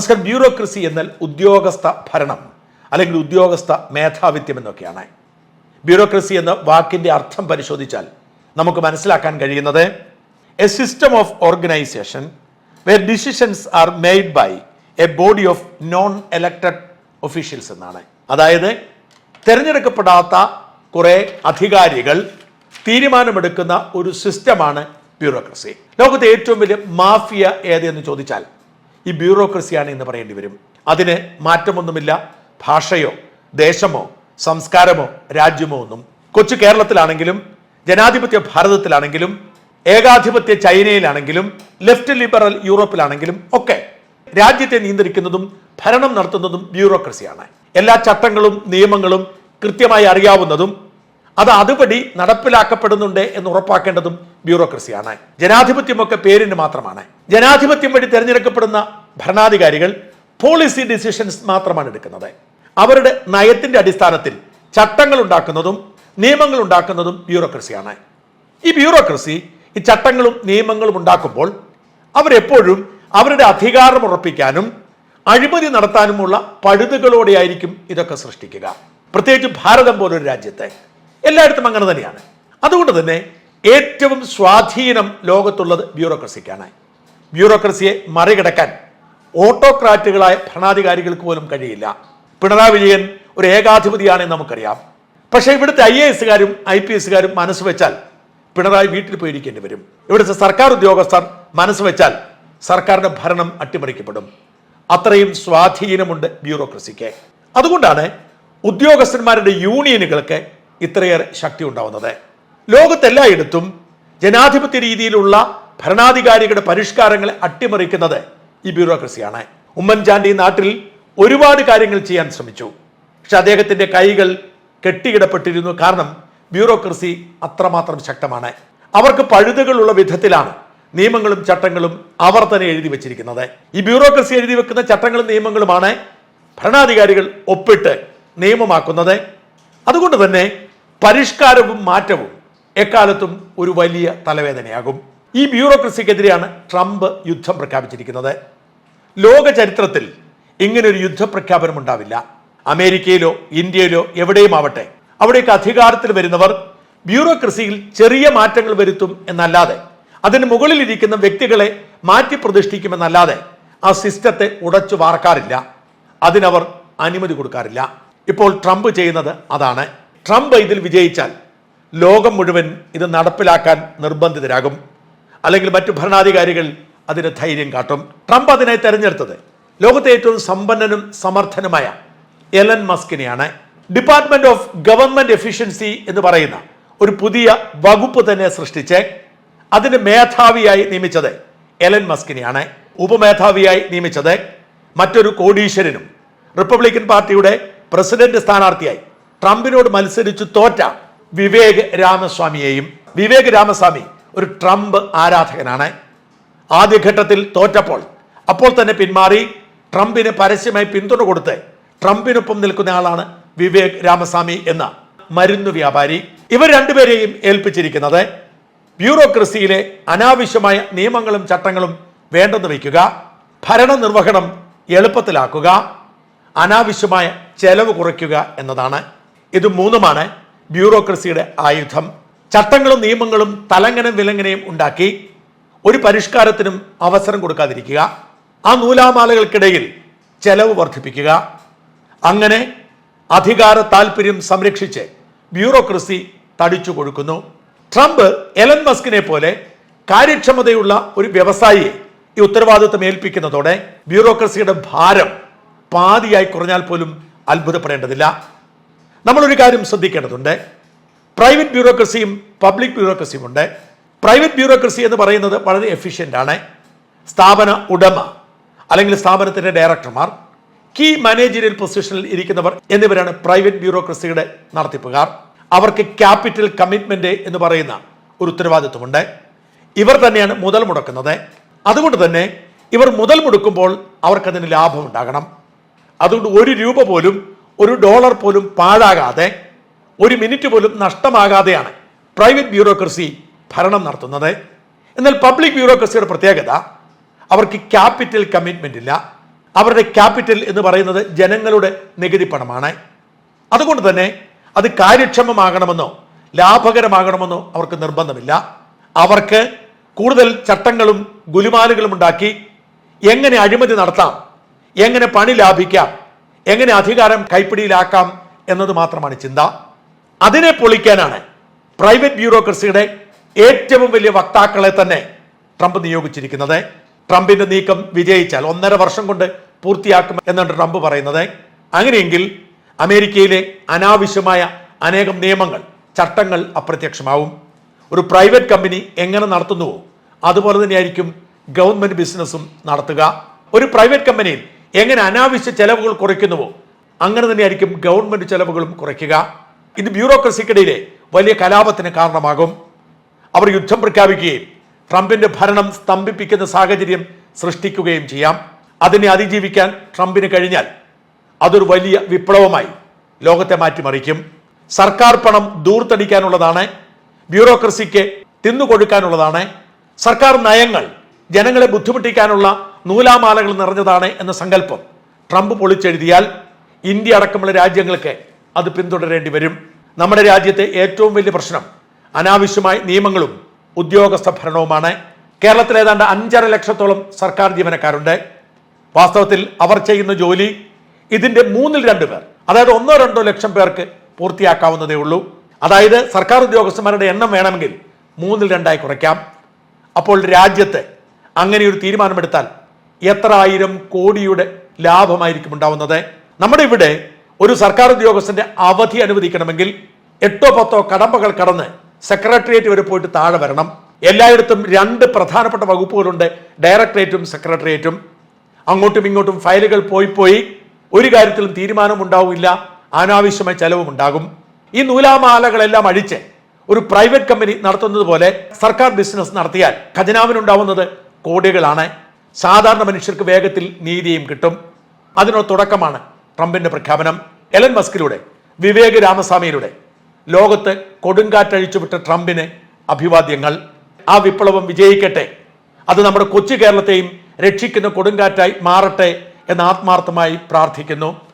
നമസ്കാരം. ബ്യൂറോക്രസി എന്നാൽ ഉദ്യോഗസ്ഥ ഭരണം അല്ലെങ്കിൽ ഉദ്യോഗസ്ഥ മേധാവിത്യം എന്നൊക്കെയാണ്. ബ്യൂറോക്രസി എന്ന വാക്കിന്റെ അർത്ഥം പരിശോധിച്ചാൽ നമുക്ക് മനസ്സിലാക്കാൻ കഴിയുന്നത് a system of organisation where decisions are made by a body of non elected officials എന്നാണ്. അതായത് തിരഞ്ഞെടുക്കപ്പെടാത്ത കുറേ അധികാരികൾ തീരുമാനമെടുക്കുന്ന ഒരു സിസ്റ്റമാണ് ബ്യൂറോക്രസി. ലോകത്തെ ഏറ്റവും വലിയ മാഫിയ ഏതെന്ന് ചോദിച്ചാൽ ഈ ബ്യൂറോക്രസിയാണ് എന്ന് പറയേണ്ടി വരും. അതിന് മാറ്റമൊന്നുമില്ല. ഭാഷയോ ദേശമോ സംസ്കാരമോ രാജ്യമോ ഒന്നും. കൊച്ചു കേരളത്തിലാണെങ്കിലും ജനാധിപത്യ ഭാരതത്തിലാണെങ്കിലും ഏകാധിപത്യ ചൈനയിലാണെങ്കിലും ലെഫ്റ്റ് ലിബറൽ യൂറോപ്പിലാണെങ്കിലും ഒക്കെ രാജ്യത്തെ നിയന്ത്രിക്കുന്നതും ഭരണം നടത്തുന്നതും ബ്യൂറോക്രസിയാണ്. എല്ലാ ചട്ടങ്ങളും നിയമങ്ങളും കൃത്യമായി അറിയാവുന്നതും അത് അതുപടി നടപ്പിലാക്കപ്പെടുന്നുണ്ട് എന്ന് ഉറപ്പാക്കേണ്ടതും ബ്യൂറോക്രസിയാണ് ജനാധിപത്യമൊക്കെ പേരിന് മാത്രമാണ്. ജനാധിപത്യം വഴി തിരഞ്ഞെടുക്കപ്പെടുന്ന ഭരണാധികാരികൾ പോളിസി ഡിസിഷൻസ് മാത്രമാണ് എടുക്കുന്നത്. അവരുടെ നയത്തിന്റെ അടിസ്ഥാനത്തിൽ ചട്ടങ്ങൾ ഉണ്ടാക്കുന്നതും നിയമങ്ങൾ ഉണ്ടാക്കുന്നതും ബ്യൂറോക്രസിയാണ് ഈ ബ്യൂറോക്രസി ഈ ചട്ടങ്ങളും നിയമങ്ങളും ഉണ്ടാക്കുമ്പോൾ അവരെപ്പോഴും അവരുടെ അധികാരം ഉറപ്പിക്കാനും അഴിമതി നടത്താനുമുള്ള പഴുതുകളോടെയായിരിക്കും ഇതൊക്കെ സൃഷ്ടിക്കുക. പ്രത്യേകിച്ച് ഭാരതം പോലൊരു രാജ്യത്തെ എല്ലായിടത്തും അങ്ങനെ തന്നെയാണ്. അതുകൊണ്ട് തന്നെ ഏറ്റവും സ്വാധീനം ലോകത്തുള്ളത് ബ്യൂറോക്രസിക്കാണ്. ബ്യൂറോക്രസിയെ മറികടക്കാൻ ഓട്ടോക്രാറ്റുകളായ ഭരണാധികാരികൾക്ക് പോലും കഴിയില്ല. പിണറായി വിജയൻ ഒരു ഏകാധിപതിയാണെന്ന് നമുക്കറിയാം. പക്ഷേ ഇവിടുത്തെ ഐ എ എസുകാരും ഐ പി എസുകാരും മനസ്സ് വെച്ചാൽ പിണറായി വീട്ടിൽ പോയിരിക്കേണ്ടി വരും. ഇവിടുത്തെ സർക്കാർ ഉദ്യോഗസ്ഥർ മനസ്സ് വെച്ചാൽ സർക്കാരിന്റെ ഭരണം അട്ടിമറിക്കപ്പെടും. അത്രയും സ്വാധീനമുണ്ട് ബ്യൂറോക്രസിക്ക്. അതുകൊണ്ടാണ് ഉദ്യോഗസ്ഥന്മാരുടെ യൂണിയനുകൾക്ക് ഇത്രയേറെ ശക്തി ഉണ്ടാവുന്നത്. ലോകത്തെല്ലായിടത്തും ജനാധിപത്യ രീതിയിലുള്ള ഭരണാധികാരികളുടെ പരിഷ്കാരങ്ങളെ അട്ടിമറിക്കുന്നത് ഈ ബ്യൂറോക്രസിയാണ്. ഉമ്മൻചാണ്ടി നാട്ടിൽ ഒരുപാട് കാര്യങ്ങൾ ചെയ്യാൻ ശ്രമിച്ചു. പക്ഷെ അദ്ദേഹത്തിന്റെ കൈകൾ കെട്ടിയിടപ്പെട്ടിരുന്നു. കാരണം ബ്യൂറോക്രസി അത്രമാത്രം ശക്തമാണ്. അവർക്ക് പഴുതുകളുള്ള വിധത്തിലാണ് നിയമങ്ങളും ചട്ടങ്ങളും അവർ തന്നെ എഴുതി വെച്ചിരിക്കുന്നത്. ഈ ബ്യൂറോക്രസി എഴുതി വെക്കുന്ന ചട്ടങ്ങളും നിയമങ്ങളുമാണ് ഭരണാധികാരികൾ ഒപ്പിട്ട് നിയമമാക്കുന്നത്. അതുകൊണ്ട് തന്നെ പരിഷ്കാരവും മാറ്റവും എക്കാലത്തും ഒരു വലിയ തലവേദനയാകും. ഈ ബ്യൂറോക്രസിക്കെതിരെയാണ് ട്രംപ് യുദ്ധം പ്രഖ്യാപിച്ചിരിക്കുന്നത്. ലോക ചരിത്രത്തിൽ ഇങ്ങനൊരു യുദ്ധ യുദ്ധപ്രഖ്യാപനം ഉണ്ടാവില്ല. അമേരിക്കയിലോ ഇന്ത്യയിലോ എവിടെയും ആവട്ടെ. അവിടേക്ക് അധികാരത്തിൽ വരുന്നവർ ബ്യൂറോക്രസിയിൽ ചെറിയ മാറ്റങ്ങൾ വരുത്തും എന്നല്ലാതെ അതിന് മുകളിലിരിക്കുന്ന വ്യക്തികളെ മാറ്റി പ്രതിഷ്ഠിക്കുമെന്നല്ലാതെ ആ സിസ്റ്റത്തെ ഉടച്ചു വാർക്കാറില്ല. അതിനവർ അനുമതി കൊടുക്കാറില്ല. ഇപ്പോൾ ട്രംപ് ചെയ്യുന്നത് അതാണ്. ട്രംപ് ഇതിൽ വിജയിച്ചാൽ ലോകം മുഴുവൻ ഇത് നടപ്പിലാക്കാൻ നിർബന്ധിതരാകും. അല്ലെങ്കിൽ മറ്റു ഭരണാധികാരികൾ അതിന് ധൈര്യം കാട്ടും. ട്രംപ് അതിനെ തെരഞ്ഞെടുത്തത് ലോകത്തെ ഏറ്റവും സമ്പന്നനും സമർത്ഥനുമായ എലൻ മസ്കിനെയാണ്. ഡിപ്പാർട്ട്മെന്റ് ഓഫ് ഗവൺമെന്റ് എഫിഷ്യൻസി എന്ന് പറയുന്ന ഒരു പുതിയ വകുപ്പ് തന്നെ സൃഷ്ടിച്ച് അതിന് മേധാവിയായി നിയമിച്ചത് എലൻ മസ്കിനെയാണ്. ഉപമേധാവിയായി നിയമിച്ചത് മറ്റൊരു കോടീശ്വരനും. റിപ്പബ്ലിക്കൻ പാർട്ടിയുടെ പ്രസിഡന്റ് സ്ഥാനാർത്ഥിയായി ട്രംപിനോട് മത്സരിച്ചു തോറ്റ വിവേക് രാമസ്വാമിയെയും വിവേക് രാമസ്വാമി ഒരു ട്രംപ് ആരാധകനാണ്. ആദ്യഘട്ടത്തിൽ തോറ്റപ്പോൾ അപ്പോൾ തന്നെ പിന്മാറി ട്രംപിന് പരസ്യമായി പിന്തുണ കൊടുത്ത് ട്രംപിനൊപ്പം നിൽക്കുന്ന ആളാണ് വിവേക് രാമസ്വാമി എന്ന മരുന്ന് വ്യാപാരി. ഇവർ രണ്ടുപേരെയും ഏൽപ്പിച്ചിരിക്കുന്നത് ബ്യൂറോക്രസിയിലെ അനാവശ്യമായ നിയമങ്ങളും ചട്ടങ്ങളും വേണ്ടെന്ന് വയ്ക്കുക ഭരണനിർവഹണം എളുപ്പത്തിലാക്കുക അനാവശ്യമായ ചെലവ് കുറയ്ക്കുക എന്നതാണ്. ഇത് മൂന്നുമാണ്. ബ്യൂറോക്രസിയുടെ ആയുധം. ചട്ടങ്ങളും നിയമങ്ങളും തലങ്ങനം വിലങ്ങനെയും ഉണ്ടാക്കി ഒരു പരിഷ്കാരത്തിനും അവസരം കൊടുക്കാതിരിക്കുക. ആ നൂലാമാലകൾക്കിടയിൽ ചെലവ് വർദ്ധിപ്പിക്കുക. അങ്ങനെ അധികാര താല്പര്യം സംരക്ഷിച്ച് ബ്യൂറോക്രസി തടിച്ചു കൊടുക്കുന്നു ട്രംപ് എലൻ മസ്കിനെ പോലെ കാര്യക്ഷമതയുള്ള ഒരു വ്യവസായിയെ ഈ ഉത്തരവാദിത്വം ഏൽപ്പിക്കുന്നതോടെ ബ്യൂറോക്രസിയുടെ ഭാരം പാതിയായി കുറഞ്ഞാൽ പോലും അത്ഭുതപ്പെടേണ്ടതില്ല. നമ്മളൊരു കാര്യം ശ്രദ്ധിക്കേണ്ടതുണ്ട്. പ്രൈവറ്റ് ബ്യൂറോക്രസിയും പബ്ലിക് ബ്യൂറോക്രസിയും ഉണ്ട്. പ്രൈവറ്റ് ബ്യൂറോക്രസി എന്ന് പറയുന്നത് വളരെ എഫിഷ്യന്റ് ആണ്. സ്ഥാപന ഉടമ അല്ലെങ്കിൽ സ്ഥാപനത്തിന്റെ ഡയറക്ടർമാർ കീ മാനേജീരിയൽ പൊസിഷനിൽ ഇരിക്കുന്നവർ എന്നിവരാണ് പ്രൈവറ്റ് ബ്യൂറോക്രസിയുടെ നടത്തിപ്പുകാർ. അവർക്ക് ക്യാപിറ്റൽ കമ്മിറ്റ്മെന്റ് എന്ന് പറയുന്ന ഒരു ഉത്തരവാദിത്വമുണ്ട്. ഇവർ തന്നെയാണ് മുതൽ മുടക്കുന്നത്. അതുകൊണ്ട് തന്നെ ഇവർ മുതൽ മുടക്കുമ്പോൾ അവർക്കതിന് ലാഭം ഉണ്ടാകണം അതുകൊണ്ട് ഒരു രൂപ പോലും ഒരു ഡോളർ പോലും പാഴാകാതെ ഒരു മിനിറ്റ് പോലും നഷ്ടമാകാതെയാണ് പ്രൈവറ്റ് ബ്യൂറോക്രസി ഭരണം നടത്തുന്നത്. എന്നാൽ പബ്ലിക് ബ്യൂറോക്രസിയുടെ പ്രത്യേകത അവർക്ക് ക്യാപിറ്റൽ കമ്മിറ്റ്മെന്റ് ഇല്ല. അവരുടെ ക്യാപിറ്റൽ എന്ന് പറയുന്നത് ജനങ്ങളുടെ നികുതി പണമാണ്. അതുകൊണ്ട് തന്നെ അത് കാര്യക്ഷമമാകണമെന്നോ ലാഭകരമാകണമെന്നോ അവർക്ക് നിർബന്ധമില്ല. അവർക്ക് കൂടുതൽ ചട്ടങ്ങളും ഗുലുമാലുകളും ഉണ്ടാക്കി എങ്ങനെ അഴിമതി നടത്താം എങ്ങനെ പണി ലാഭിക്കാം എങ്ങനെ അധികാരം കൈപ്പിടിയിലാക്കാം എന്നത് മാത്രമാണ് ചിന്ത. അതിനെ പൊളിക്കാനാണ് പ്രൈവറ്റ് ബ്യൂറോക്രസിയുടെ ഏറ്റവും വലിയ വക്താക്കളെ തന്നെ ട്രംപ് നിയോഗിച്ചിരിക്കുന്നത്. ട്രംപിന്റെ നീക്കം വിജയിച്ചാൽ ഒന്നര വർഷം കൊണ്ട് പൂർത്തിയാക്കും എന്നാണ് ട്രംപ് പറയുന്നത്. അങ്ങനെയെങ്കിൽ അമേരിക്കയിലെ അനാവശ്യമായ അനേകം നിയമങ്ങൾ ചട്ടങ്ങൾ അപ്രത്യക്ഷമാവും. ഒരു പ്രൈവറ്റ് കമ്പനി എങ്ങനെ നടത്തുന്നുവോ അതുപോലെ തന്നെയായിരിക്കും ഗവൺമെന്റ് ബിസിനസ്സും നടത്തുക. ഒരു പ്രൈവറ്റ് കമ്പനിയിൽ എങ്ങനെ അനാവശ്യ ചെലവുകൾ കുറയ്ക്കുന്നുവോ അങ്ങനെ തന്നെയായിരിക്കും ഗവൺമെന്റ് ചെലവുകളും കുറയ്ക്കുക. ഇത് ബ്യൂറോക്രസിക്കിടയിലെ വലിയ കലാപത്തിന് കാരണമാകും. അവർ യുദ്ധം പ്രഖ്യാപിക്കുകയും ട്രംപിന്റെ ഭരണം സ്തംഭിപ്പിക്കുന്ന സാഹചര്യം സൃഷ്ടിക്കുകയും ചെയ്യാം. അതിനെ അതിജീവിക്കാൻ ട്രംപിന് കഴിഞ്ഞാൽ അതൊരു വലിയ വിപ്ലവമായി ലോകത്തെ മാറ്റിമറിക്കും. സർക്കാർ പണം ദൂർത്തടിക്കാനുള്ളതാണ് ബ്യൂറോക്രസിക്ക് തിന്നുകൊടുക്കാനുള്ളതാണ്. സർക്കാർ നയങ്ങൾ ജനങ്ങളെ ബുദ്ധിമുട്ടിക്കാനുള്ള നൂലാമാലകൾ നിറഞ്ഞതാണ് എന്ന സങ്കല്പം ട്രംപ് പൊളിച്ചെഴുതിയാൽ ഇന്ത്യ അടക്കമുള്ള രാജ്യങ്ങൾക്ക് അത് പിന്തുടരേണ്ടി വരും. നമ്മുടെ രാജ്യത്തെ ഏറ്റവും വലിയ പ്രശ്നം അനാവശ്യമായ നിയമങ്ങളും ഉദ്യോഗസ്ഥ ഭരണവുമാണ്. കേരളത്തിൽ ഏതാണ്ട് അഞ്ചര ലക്ഷത്തോളം സർക്കാർ ജീവനക്കാരുണ്ട്. വാസ്തവത്തിൽ അവർ ചെയ്യുന്ന ജോലി ഇതിന്റെ മൂന്നിൽ രണ്ട് പേർ അതായത് ഒന്നോ രണ്ടോ ലക്ഷം പേർക്ക് പൂർത്തിയാക്കാവുന്നതേ ഉള്ളൂ. അതായത് സർക്കാർ ഉദ്യോഗസ്ഥന്മാരുടെ എണ്ണം വേണമെങ്കിൽ മൂന്നിൽ രണ്ടായി കുറയ്ക്കാം. അപ്പോൾ രാജ്യത്ത് അങ്ങനെ ഒരു തീരുമാനമെടുത്താൽ എത്ര ആയിരം കോടിയുടെ ലാഭമായിരിക്കും ഉണ്ടാവുന്നത്. നമ്മുടെ ഇവിടെ ഒരു സർക്കാർ ഉദ്യോഗസ്ഥന്റെ അവധി അനുവദിക്കണമെങ്കിൽ എട്ടോ പത്തോ കടമ്പകൾ കടന്ന് സെക്രട്ടേറിയറ്റ് വരെ പോയിട്ട് താഴെ വരണം. എല്ലായിടത്തും രണ്ട് പ്രധാനപ്പെട്ട വകുപ്പുകളുണ്ട്. ഡയറക്ടറേറ്റും സെക്രട്ടേറിയറ്റും. അങ്ങോട്ടും ഇങ്ങോട്ടും ഫയലുകൾ പോയി പോയി ഒരു കാര്യത്തിലും തീരുമാനം ഉണ്ടാവില്ല. അനാവശ്യമായ ചെലവും ഉണ്ടാകും. ഈ നൂലാമാലകളെല്ലാം അഴിച്ച് ഒരു പ്രൈവറ്റ് കമ്പനി നടത്തുന്നത് പോലെ സർക്കാർ ബിസിനസ് നടത്തിയാൽ ഖജനാവിനുണ്ടാവുന്നത് കോടികളാണ്. സാധാരണ മനുഷ്യർക്ക് വേഗത്തിൽ നീതിയും കിട്ടും. അതിനുള്ള തുടക്കമാണ് ട്രംപിന്റെ പ്രഖ്യാപനം. എലൻ മസ്കിലൂടെ വിവേക് രാമസ്വാമിയിലൂടെ. ലോകത്ത് കൊടുങ്കാറ്റഴിച്ചുവിട്ട ട്രംപിന് അഭിവാദ്യങ്ങൾ. ആ വിപ്ലവം വിജയിക്കട്ടെ. അത് നമ്മുടെ കൊച്ചു കേരളത്തെയും രക്ഷിക്കുന്ന കൊടുങ്കാറ്റായി മാറട്ടെ എന്ന് ആത്മാർത്ഥമായി പ്രാർത്ഥിക്കുന്നു.